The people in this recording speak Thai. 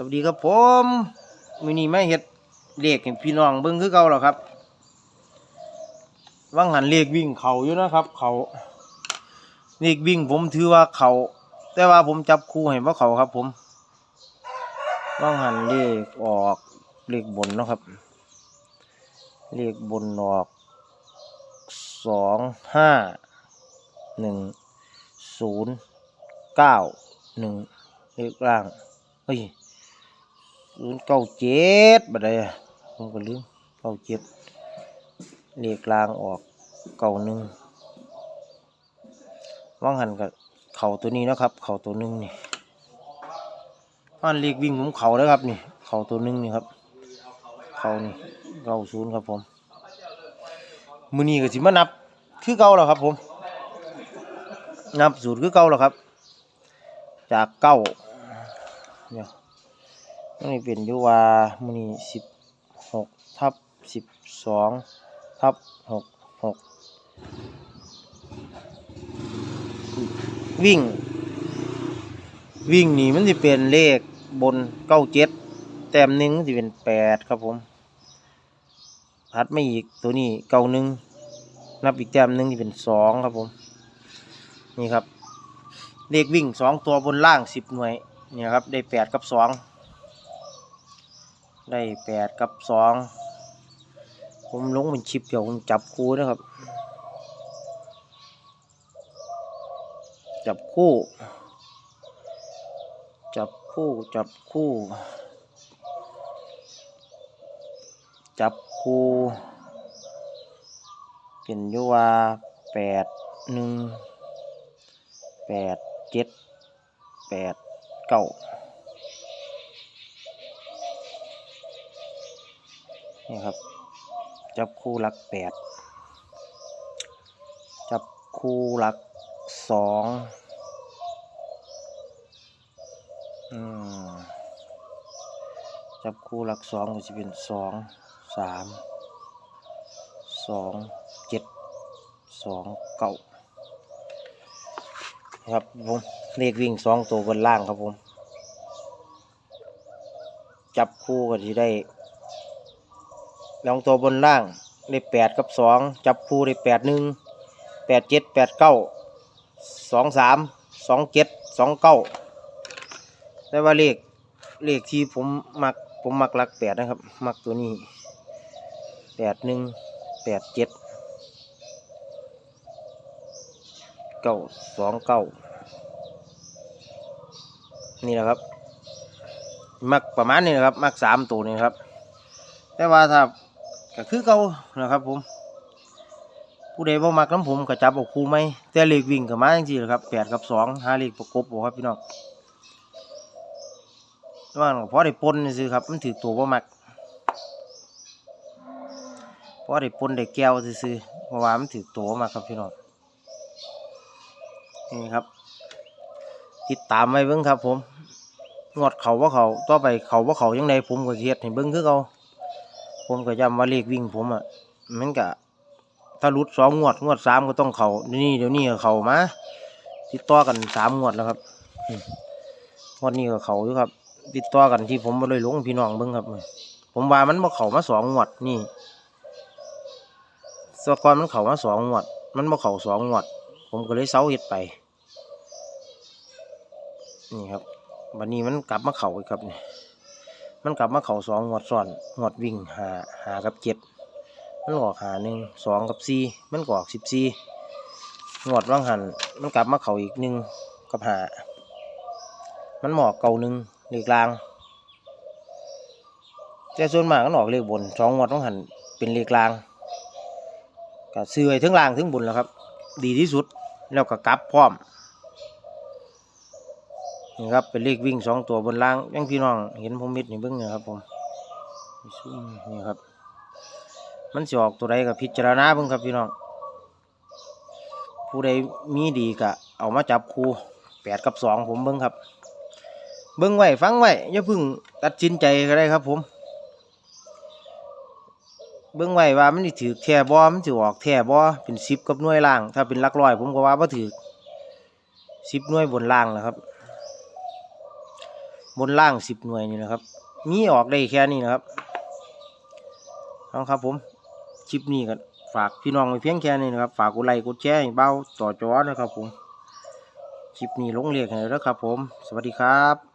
สวัสดีครับผมมือนี้ไม่เฮ็ดเลขให้พี่น้องเบิ่งคือเก่าแล้วครับว่างหันเลขวิ่งเขาอยู่นะครับ เขาเลขวิ่งผมถือว่าเขาแต่ว่าผมจับคู่ให้ว่าเขาครับผมว่างหันเลขออกเลขบนนะครับ เลขบนออกสองห้าหนึ่งศูนย์เก้าหนึ่งเลขล่างเฮ้ย ศูนย์เก้าเจ็ดบัดใดผมก็ลืมเก้าเจ็ดเลขกลางออกเก้าหนึ่งว่างหันกับเข่าตัวนี้นะครับ เข่าตัวหนึ่งนี่อันเลขวิ่งผมเข่าแล้วครับนี่ เข่าตัวหนึ่งนี่ครับ เข่านี่เก้าศูนย์ครับผมมือนี้ก็สิมานับคือเก่าแล้วครับผม นับสูตรคือเก่าแล้วครับ จากเก้าเนี่ย นี่เป็นยุว่ามือนี้สิบหกทับสิบสองทับหกหกวิ่ง วิ่งนี่มันจะเป็นเลขบนเก้าเจ็ดแต้มหนึ่งจะเป็นแปดครับผมพัดไม่อีกตัวนี้เก้าหนึ่งนับอีกแต้มหนึ่งจะเป็นสองครับผม นี่ครับ เลขวิ่งสองตัวบนล่างสิบหน่วยเนี่ยครับได้แปดกับสอง ได้แปดกับสองผมลงเป็นชิปเดี๋ยวผมจับคู่นะครับ จับคู่ จับคู่จับคู่ จับคู่เป็นยุว่าแปดหนึ่งแปดเจ็ดแปดเก้า นี่ครับ จับคู่หลักแปดจับคู่หลักสองอืมจับคู่หลักสองก็จะเป็นสองสามสองเจ็ดสองเก้าครับผมเลขวิ่งสองตัวบนล่างครับผม จับคู่ก็ที่ได้ สองตัวบนล่างได้แปดกับสองจับคู่ได้แปดหนึ่งแปดเจ็ดแปดเก้าสองสามสองเจ็ดสองเก้าแต่ว่าเลขเลขที่ผมมักผมมักหลักแปดนะครับมักตัวนี้แปดหนึ่งแปดเจ็ดเก้าสองเก้านี่แหละครับมักประมาณนี้นะครับมักสามตัวนี่ครับ แต่ว่าถ้า ก็คือเก่านะครับ ผม ผู้ใดบ่มักน้ำผมก็จับเอาคู่ไหมแต่เลขวิ่งกับมาจริงๆครับแปดกับสองหาเลขประกบบ่ครับพี่น้องว่าพอได้ปนซื้อครับ มันถือตัวบ่มักพอได้ปนได้แก้วซื้อเพราะว่ามันถือตัวมักครับพี่น้องนี่ครับ ติดตามไว้เบิ้งครับ ผมงวดเขาว่าเขาต่อไปเขาว่าเขายังไงผมก็สิเฮ็ดให้เบิ้งคือเขา ผมก็ย้ำว่าเลขวิ่งผมอะมันก็ถ้ารุดสองงวด งวดสามก็ต้องเขานี่เดี๋ยวนี้ก็เขามาติดต่อกันสามงวดแล้วครับงวดนี้ก็เขาอยู่ครับ ติดต่อกันที่ผมมาเลยลงพี่น้องเบิ้งครับผมว่ามันมาเขามาสองงวดนี่สกอนมันเขามาสองงวด มันมาเขาสองงวด ผมก็เลยเซาเห็ดไป นี่ครับวันนี้มันกลับมาเข่าอีกครับนี่ มันกลับมาเข่าสองงวดซ้อนงวดวิ่งหาหากับเจ็ดมันออกหาหนึ่งสองกับสี่มันกออกสิบสี่งวดว่างหันมันกลับมาเข่าอีกหนึ่งกับหามันหมอกเก่าหนึ่งเลขกลางแต่ส่วนมากมันออกเลขบนสองงวดว่างหันเป็นเลขกลางก็ซื้อไว้ทั้งล่างทั้งบนแล้วครับ ดีที่สุดแล้วก็กลับพร้อม นี่ครับเป็นเลขวิ่งสองตัวบนล่างยังพี่น้องเห็นผมมิดนี่เบิ้งนี่ครับผมนี่ครับ มันสิออกตัวใดกับพิจารณาเบิ้งครับพี่น้อง ผู้ใดมีดีก็เอามาจับคู่แปดกับสองผมเบิ้งครับ เบิ้งไว้ฟังไว้อย่าเพึ่งตัดสินใจก็ได้ครับผม เบิ่งไว้ว่ามันถือแท่บ่มันสิออกแท่บ่เป็นสิบกับหน่วยล่าง ถ้าเป็นลักร้อย ผมก็ว่าบ่าถือสิบหน่วยบนล่างนะครับ บนล่างสิบหน่วยนี่นะครับ มีออกได้แค่นี้นะครับเอาครับผมคลิปนี้ก็ฝากพี่น้องไปเพียงแค่นี้นะครับ ฝากกดไลค์กดแชร์เบ้าต่อจอนะครับผม คลิปนี้ลงเรียกให้แล้วครับผม สวัสดีครับ